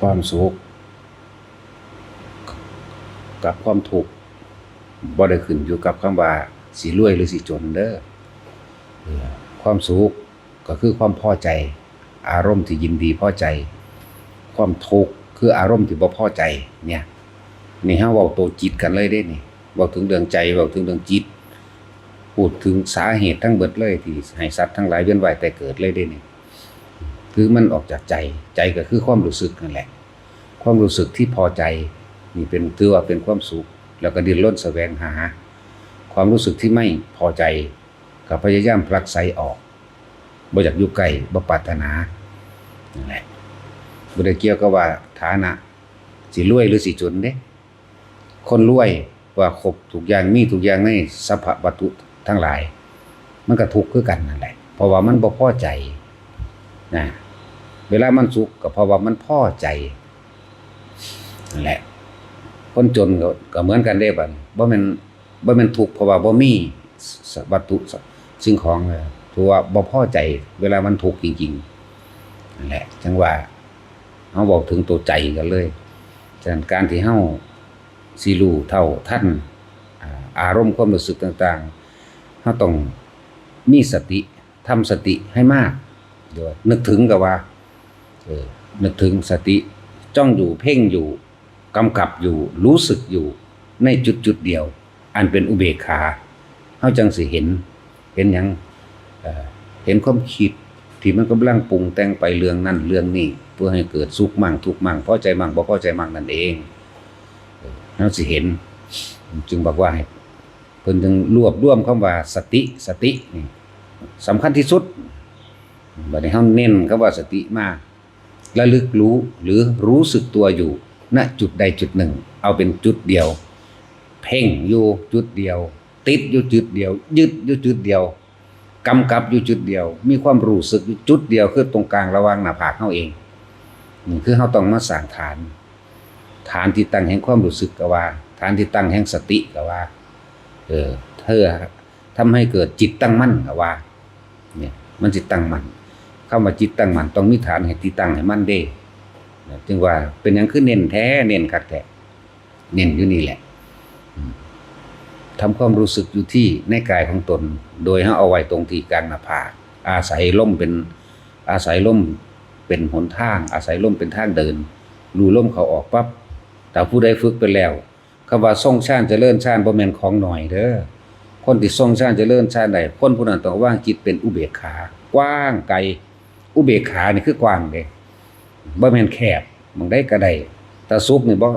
ความสุขกับความทุกข์บ่ได้ขึ้นอยู่กับคำว่าสิรวยหรือสิจนเด้อความสุขก็คือความพอใจ อารมณ์ที่ยินดีพอใจ ความทุกข์คืออารมณ์ที่บ่พอใจเนี่ยนี่ฮะเว้าตัวจิตกันเลยเด้นี่เว้าถึงเรื่องใจเว้าถึงเรื่องจิต พูดถึงสาเหตุทั้งเบิดเลยที่ให้สัตว์ทั้งหลายเวียนว่ายแต่เกิดเลยเด้นี่ คือมันออกจากใจใจก็คือความรู้สึกนั่นแหละ ความรู้สึกที่พอใจนี่เป็นถือว่าเป็นความสุข แล้วก็ดิ้นรนแสวงหา ความรู้สึกที่ไม่พอใจก็พยายามผลักไสออกบ่อยากอยู่ใกล้บ่ปรารถนานั่นแหละบ่ได้เกี่ยวกับว่าฐานะสิรวยหรือสิจนเด้คนรวยว่าครบทุกอย่างมีทุกอย่างในสภาพะวัตถุทั้งหลาย มันก็ทุกข์คือกันนั่นแหละเพราะว่ามันบ่พอใจ นะเวลามันสุขก็เพราะว่ามันพ่อใจนั่นแหละ คนจนก็ก็เหมือนกันเด้บัดบ่แม่นบ่แม่นทุกข์เพราะว่าบ่มีวัตถุสิ่งของเลยถือว่าบ่พ่อใจ เวลามันทุกข์จริงๆนั่นแหละจังว่าเฮาบอกถึงตัวใจกันเลยฉะนั้นการที่เฮาสิรู้เท่าท่านอารมณ์ความรู้สึกต่างๆเฮาต้องมีสติทำสติให้มาก นึกถึงกับว่าเออนึกถึงสติจ้องอยู่เพ่งอยู่กำกับอยู่รู้สึกอยู่ในจุดจุดเดียว อันเป็นอุเบกขาเฮาจังสิเห็น เห็นยังเเห็นความคิดที่มันกำลังปรุงแต่งไปเรื่องนั้นเรื่องนี้เพื่อให้เกิดสุขมั่งทุกมั่งพอใจมั่งบ่พอใจมั่งนั่นเองเออเฮาสิเห็น จึงบอกว่าเพิ่นจึงรวบรวมคำว่าสติสตินี่สำคัญที่สุด บัดนี้เฮาเน้นคำว่าสติมากระลึกรู้หรือรู้สึกตัวอยู่ณจุดใดจุดหนึ่ง เอาเป็นจุดเดียว เพ่งอยู่จุดเดียว ติดอยู่จุดเดียว ยึดอยู่จุดเดียวกำกับอยู่จุดเดียว มีความรู้สึกอยู่จุดเดียวคือตรงกลางระหว่างหน้าผากเฮาเองนี่คือเฮาต้องมาสร้างฐาน ฐานที่ตั้งแห่งความรู้สึกกว่า ฐานที่ตั้งแห่งสติกว่า เออเธอทำให้เกิดจิตตั้งมั่นกว่า เนี่ย มันจิตตั้งมั่น คำว่าจิตตั้งมั่นต้องมีฐานให้ที่ตั้งให้มั่นเด้จึงว่าเป็นหยังคือเน้นแท้เน้นคักแท้เน้นอยู่นี่แหละทำความรู้สึกอยู่ที่ในกายของตน โดยให้เอาไว้ตรงที่กลางหน้าผากอาศัยล่มเป็นอาศัยล่มเป็นหนทาง อาศัยล่มเป็นทางเดินรูล่มเขาออกปั๊บแต่ผู้ใดฝึกไปแล้วคำว่าทรงชาติเจริญชาติบ่แมนของหน่อยเด้อคนที่ทรงชาติเจริญชาติใดคนผู้นั้นต้องว่างจิตเป็นอุเบกขา กว้างไกล อุเบกขานี่คือกว้างเด้บ่แม่นแคบมองได้ก็ได้แต่สุขนี่บ่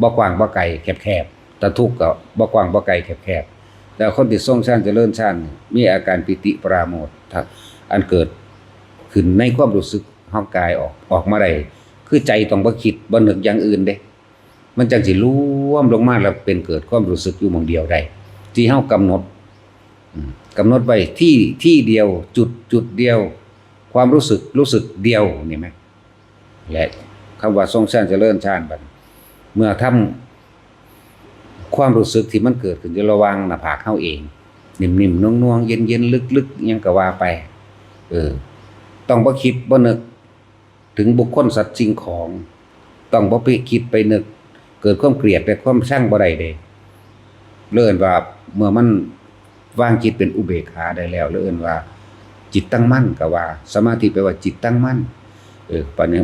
บ่กว้างบ่ไกลแคบๆแต่ทุกข์ก็บ่กว้างบ่ไกลแคบๆแต่คนที่ทรงชาติเจริญชาตินี่มีอาการปิติปราโมทถ้าอันเกิดขึ้นในความรู้สึกเฮากายออกออกมาได้คือใจต้องบ่คิดบ่นึกอย่างอื่นเด้ มันจังสิรวมลงมาแล้วเป็นเกิดความรู้สึกอยู่มองเดียวได้ที่เฮากำหนดอืมกำหนดไว้ที่ที่เดียวจุดจุดเดียว ความรู้สึกรู้สึกเดียวนี่ไหมและคำว่าทรงชาติเจริญชาติบัดเมื่อทำความรู้สึกที่มันเกิดขึ้นอยู่ระว่างหน้าผากเฮาเอง นิ่มๆน่วงๆเย็นๆลึกๆยังก็ว่าไป เออ ต้องบ่คิดบ่นึก ถึงบุคคลสัตว์สิ่งของ ต้องบ่ไปคิดไปนึก เกิดความเกลียดและความช่างบ่ได้เด้เลื่อนว่าเมื่อมันวางจิตเป็นอุเบกขาได้แล้วเลื่อนว่า จิตตั้งมั่นก็ว่า สมาธิแปลว่าจิตตั้งมั่น เออปนนี้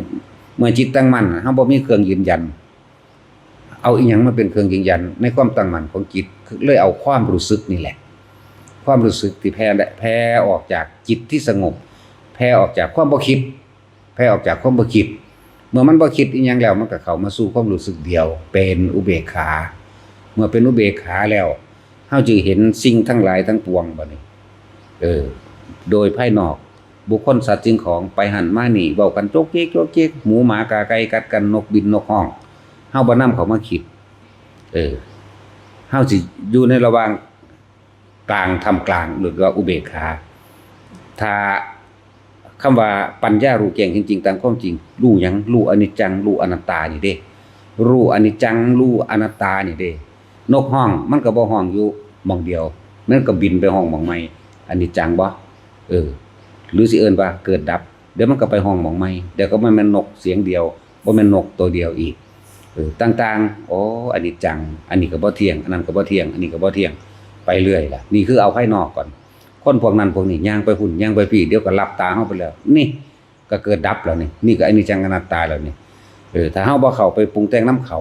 เมื่อจิตตั้งมั่นเฮาบ่มีเครื่องยืนยัน เอาอีหยังมาเป็นเครื่องยืนยัน ในความตั้งมั่นของจิตเลยเอาความรู้สึกนี่แหละ ความรู้สึกที่แผ่และแผ่ออกจากจิตที่สงบแผ่ออกจากความบ่คิดแผ่ออกจากความบ่คิด เมื่อมันบ่คิดอีหยังแล้วมันก็เข้ามาสู่ความรู้สึกเดียว เป็นอุเบกขา เมื่อเป็นอุเบกขาแล้วเฮาจึงเห็นสิ่งทั้งหลายทั้งปวงบัดนี้ เออ โดยภายนอก บุคคลสัตว์สิ่งของไปหันมาหนีเว้ากันโจกเจ๊กโจกเจ๊กหมูหมากาไก่กัดกันนกบินนกห้องเฮาบ่นำเขามาคิด เออเฮาสิอยู่ในระหว่างกลางทำกลางหรือว่าอุเบกขาถ้าคำว่าปัญญารู้แจ้งจริง ๆ ตามความจริง รู้หยังรู้อนิจจังรู้อนัตตานี่เด้รู้อนิจจังรู้อนัตตานี่เด้นกห้องมันก็บ่ห้องอยู่มองเดียว มันก็บินไปห้องมองใหม่อนิจจังบ่ เออ หรือสิเอิ้นว่าเกิดดับ เดี๋ยวมันก็ไปห้องหม่องใหม่เดี๋ยวก็มันแม่นนกเสียงเดียวบ่แม่นนกตัวเดียวอีกเออต่างๆโอ้อันนี้จัง อันนี้ก็บ่เที่ยง อันนั้นก็บ่เที่ยง อันนี้ก็บ่เที่ยง ไปเรื่อยล่ะ นี่คือเอาภายนอกก่อน คนพวกนั้นพวกนี้ย่างไปหุ่นย่างไปพี่เดี๋ยวก็หลับตาเฮาไปแล้ว นี่ ก็เกิดดับแล้วนี่ นี่ก็อันนี้จังอนัตตาแล้วนี่ เออ ถ้าเฮาบ่เข้าไปปรุงแต่งน้ำเขา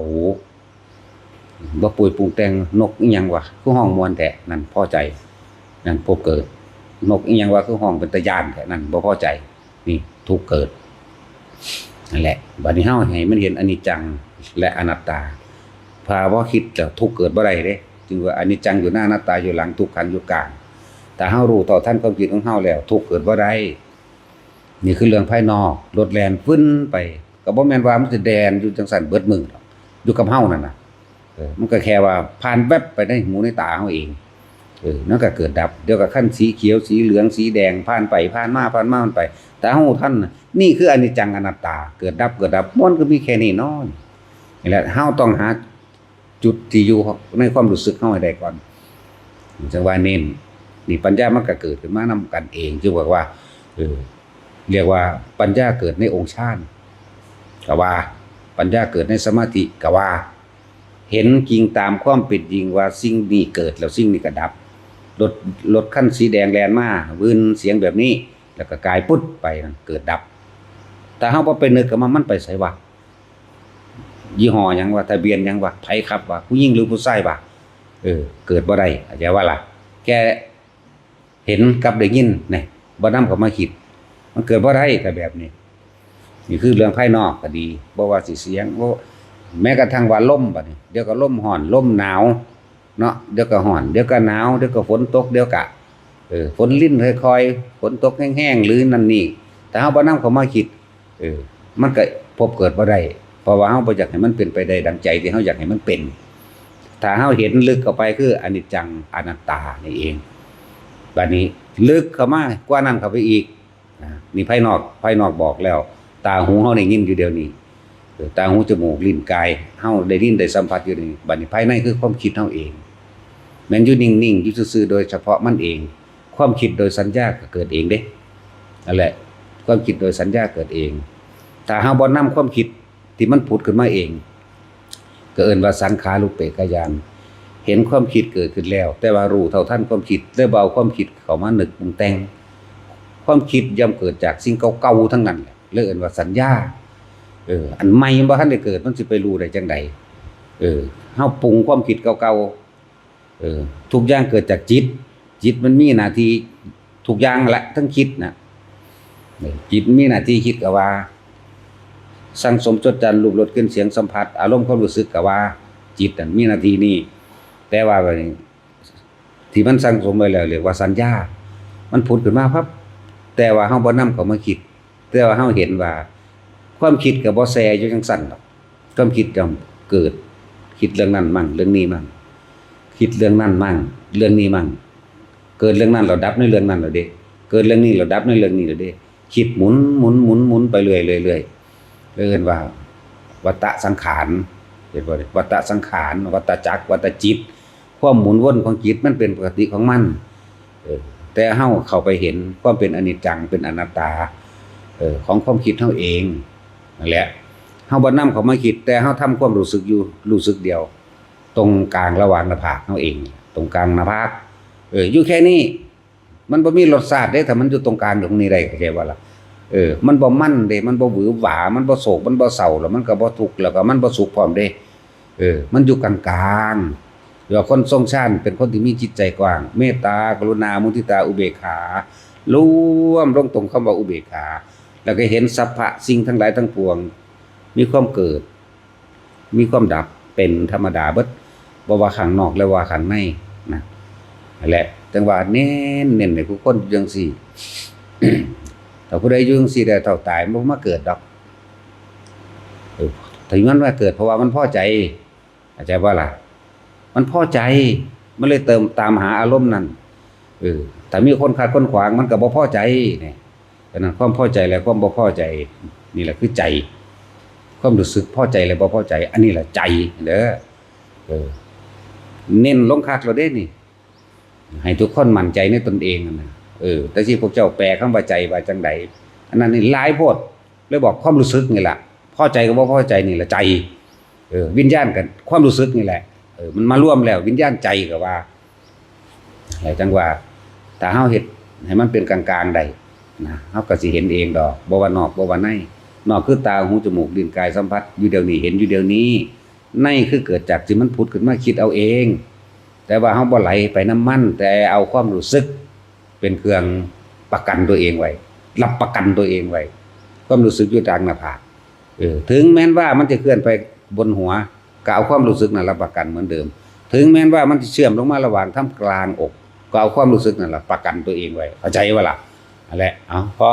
บ่ปุยปรุงแต่งนกอีหยังวะคือห้องมวนแต่นั่นพอใจ นั่นพบเกิด นกอีหยังวะคือห้องเป็นตะยานแต่นั่นบ่พอใจ นี่ทุกเกิดนั่นแหละบัดนี้เฮาให้มันเห็นอนิจจังและอนัตตาภาวะคิดแล้วทุกเกิดบ่ได้เด้จึงว่าอนิจจังอยู่หน้าอนัตตาอยู่หลังทุกขันธ์อยู่กลางแต่เฮารู้ต่อท่านความคิดของเฮาแล้ว ทุกเกิดบ่ได้นี่คือเรื่องภายนอกรถแล่นฟึ้นไปก็บ่แม่นว่ามันสิแดนอยู่จังซั่นเบิดมือหรอกอยู่กับเฮานั่นน่ะเออมันก็แค่ว่าผ่านแวบไปในหูในตาเฮาเอง เออนั่นก็เกิดดับ เดี๋ยวก็ขั้นสีเขียวสีเหลืองสีแดงผ่านไปผ่านมาผ่านมามันไป แต่เฮาท่านนี่คืออนิจจังอนัตตา เกิดดับเกิดดับมันก็มีแค่นี้นาะนี่แหละเฮาต้องหาจุดที่อยู่ในความรู้สึกเฮาให้ได้ก่อนจังว่าเน้นนี่ปัญญามันก็เกิดขึ้นมานํกันเองคือบอกว่าเออเรียกว่าปัญญาเกิดในองค์ฌานก็ว่า ปัญญาเกิดในสมาธิกว่า เห็นจริงตามความเป็นจริงว่าสิ่งนี้เกิดแล้วสิ่งนี้ก็ดับ รถรถขั้นสีแดงแลนมาวืนเสียงแบบนี้ แล้วก็กลายปุ๊บไปนั่นเกิดดับ แต่เฮาบ่ไปนึกกับมันมันไปไสวะยี่ห้อยังวะทะเบียนยังวะไผขับวะผู้หญิงหรือผู้ชายวะเออ เกิดบ่ได้เข้าใจว่าล่ะแกเห็นกับได้ยินนี่บ่นำเข้ามาคิด มันเกิดบ่ได้แต่แบบนี้นี่คือเรื่องภายนอกก็ดีบ่ว่าสิเสียงบ่แม้กระทั่งว่าลมบัดนี้เดี๋ยวก็ลมร้อนลมหนาว เนาะเดี๋ยวก็ร้อนเดี๋ยวก็หนาวเดี๋ยวก็ฝนตกเดี๋ยวก็เออฝนลิ้นค่อยๆฝนตกแห้งๆหรือนั่นนี่แต่เฮาบ่นำเข้ามาคิดเออมันก็พบเกิดบ่ได้เพราะว่าเฮาบ่อยากให้มันเป็นไปได้ดังใจที่เฮาอยากให้มันเป็นถ้าเฮาเห็นลึกเข้าไปคืออนิจจังอนัตตานี่เองบัดนี้ลึกเข้ามากว่านั้นเข้าไปอีกนะนี่ภายนอกภายนอกบอกแล้ว ตาหูเฮาได้ยินอยู่เดียวนี้ตาหูจมูกลิ้นกายเฮาได้ยินได้สัมผัสอยู่นี่บัดนี้ภายในคือความคิดเฮาเอง แมันอยู่นิ่งๆอยู่ซื่อๆโดยเฉพาะมันเอง ความคิดโดยสัญญาก็เกิดเองเด้นั่นแหละ ความคิดโดยสัญญาเกิดเองถ้าเฮาบ่นำความคิดที่มันผุดขึ้นมาเอง ก็เอินว่าสังขารุเปกยานเห็นความคิดเกิดขึ้นแล้ว แต่ว่ารู้เท่าทันความคิดได้เบาความคิดเขามาหนึกปรุงแต่งความคิดย่อมเกิดจากสิ่งเก่าๆทั้งนั้นแหละเลยเอิ้นว่าสัญญา เออ อันใหม่บ่ทันได้เกิด มันสิไปรู้ได้จังใดเออเฮาปรุงความคิดเก่าๆ เออทุกอย่างเกิดจากจิต จิตมันมีหน้าที่ทุกอย่างแหละทั้งคิดนะจิตมีหน้าที่คิดก็ว่า สั่งสมจดจันรูปรสกลิ่นเสียงสัมผัส อารมณ์ความรู้สึกก็ว่า จิตนั่นมีหน้าที่นี้แต่ว่าบัดนี้ที่มันสั่งสมไว้แล้วเรียกว่าสัญญา มันผุดขึ้นมาพับ แต่ว่าเฮาบ่นำเขามาคิด แต่ว่าเฮาเห็นว่า ความคิดก็บ่แซอยู่จังซั่นดอกความคิดย่อมเกิดคิดเรื่องนั้นมั่งเรื่องนี้มั่ง คิดเรื่องนั้นมั่ง เรื่องนี้มั่ง เกิดเรื่องนั้นเราดับในเรื่องนั้นเราเด้เกิดเรื่องนี้เราดับในเรื่องนี้เราเด้คิดหมุนหมุนหมุนหมุนไปเรื่อยเรื่อยเรื่อยเอิ้นว่า วัฏสังขารเห็นบ่เด้วัฏสังขารวัฏจักวัฏจิตความหมุนวนของจิตมันเป็นปกติของมันเออแต่เฮ้าเข้าไปเห็นความเป็นอนิจจังเป็นอนัตตาเออของความคิดเฮาเองนั่นแหละเฮ้าบ่นำเข้ามาคิด แต่เฮ้าทำความรู้สึกอยู่รู้สึกเดียว ตรงกลางระหว่างหน้าผากเฮาเอง ตรงกลางหน้าผากเอออยู่แค่นี้ มันบ่มีรสชาติเด้ถ้ามันอยู่ตรงกลางตรงนี้ได้เข้าใจบ่ล่ะเออ มันบ่มั่นเด้ มันบ่หวือหวา มันบ่โศก มันบ่เศร้าแล้วมันก็บ่ทุกข์แล้วก็มันบ่สุขพร้อมเด้ เออ มันอยู่กลางๆเดี๋ยวคนทรงชาติเป็นคนที่มีจิตใจกว้าง เมตตากรุณา มุทิตา อุเบกขารวมลงตรงคำว่าอุเบกขา แล้วก็เห็นสัพพะสิ่งทั้งหลายทั้งปวง มีความเกิด มีความดับเป็นธรรมดาเบิด บ่ว่าข้างนอกและว่าข้างในนะแหละจังว่าเน้นเน้นให้ผู้คนยู่จังซี่ถ้าผู้ใดอยู่จังซี่ได้เท่าตายมันบ่มาเกิดดอกถึงมันว่าเกิดเพราะว่ามันพอใจเข้าใจว่าล่ะ มันพอใจมันเลยเติมตามหาอารมณ์นั้นเออแต่มีคนขัดคนขวางมันก็บ่พอใจเนี่ยฉะนั้นความพอใจและความบ่พอใจ นี่แหละคือใจ ความรู้สึกพอใจและบ่พอใจ อันนี้แหละใจเด้อเออ เน้นลงคักเราเด้นี่ ให้ทุกคนมั่นใจในตนเองนะเออแต่ที่พวกเจ้าแปลคำว่าใจว่าจังใดอันนั้นนี่หลายโพดเลยบอกความรู้สึกนี่แหละพ่อใจกับบ่พอใจนี่แหละใจเออวิญญาณกันความรู้สึกนี่แหละเออมันมาร่วมแล้ว วิญญาณใจก็ว่าแล้วจังว่าถ้าเฮาเฮ็ดให้มันเป็นกลางๆได้นะเฮาก็สิเห็นเองดอกบ่ว่านอกบ่ว่าในนอกคือตาหูจมูกลิ้นกายสัมผัสอยู่เดี๋ยวนี้เห็นอยู่เดี๋ยวนี้ ในคือเกิดจากที่มันผุดขึ้นมาคิดเอาเอง แต่ว่าเฮาบ่ไหลไปน้ำมัน แต่เอาความรู้สึก เป็นเครื่องประกันตัวเองไว้รับประกันตัวเองไว้ความรู้สึกอยู่กลางหน้าผากเออถึงแม้นว่ามันจะเคลื่อนไปบนหัวก็เอาความรู้สึกนั้นรับประกันเหมือนเดิม ถึงแม้นว่ามันจะเชื่อมลงมาระหว่างท่ามกลางอก ก็เอาความรู้สึกนั้นละประกันตัวเองไว้เข้าใจว่าล่ะนั่นแหละเอาพอ